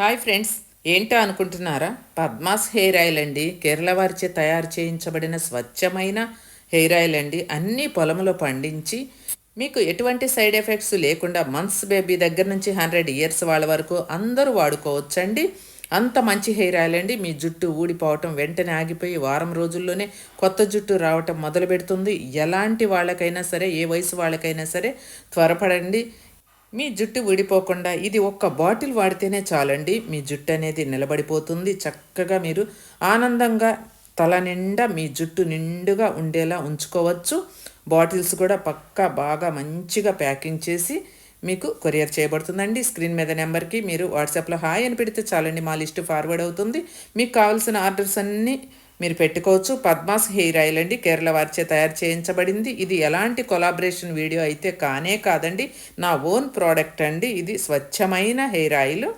Hi friends ఏంటో అనుకుంటున్నారా? Padma's hair oil అండి. కేరళ వారిచే తయారు చేయించబడిన స్వచ్ఛమైన హెయిర్ ఆయిల్ అండి. అన్ని పొలంలో పండించి మీకు ఎటువంటి సైడ్ ఎఫెక్ట్స్ లేకుండా మంత్స్ బేబీ దగ్గర నుంచి హండ్రెడ్ ఇయర్స్ వాళ్ళ వరకు అందరూ వాడుకోవచ్చండి. అంత మంచి హెయిర్ ఆయిల్ అండి. మీ జుట్టు ఊడిపోవటం వెంటనే ఆగిపోయి వారం రోజుల్లోనే కొత్త జుట్టు రావటం మొదలు పెడుతుంది ఎలాంటి వాళ్ళకైనా సరే ఏ వయసు వాళ్ళకైనా సరే త్వరపడండి. మీ జుట్టు ఊడిపోకుండా ఇది ఒక్క బాటిల్ వాడితేనే చాలండి. మీ జుట్టు అనేది నిలబడిపోతుంది. చక్కగా మీరు ఆనందంగా తల నిండా మీ జుట్టు నిండుగా ఉండేలా ఉంచుకోవచ్చు. బాటిల్స్ కూడా పక్కా బాగా మంచిగా ప్యాకింగ్ చేసి మీకు కొరియర్ చేయబడుతుందండి. స్క్రీన్ మీద నెంబర్కి మీరు వాట్సాప్లో హాయ్ అని పెడితే చాలండి. మా లిస్ట్ ఫార్వర్డ్ అవుతుంది. మీకు కావాల్సిన ఆర్డర్స్ అన్నీ మీరు పెట్టుకోవచ్చు. పద్మాస్ హెయిర్ ఆయిల్ అండి. కేరళ వారిచే తయారు చేయించబడింది. ఇది ఎలాంటి కొలాబరేషన్ వీడియో అయితే కానే కాదండి. నా ఓన్ ప్రోడక్ట్ అండి. ఇది స్వచ్ఛమైన హెయిర్ ఆయిల్.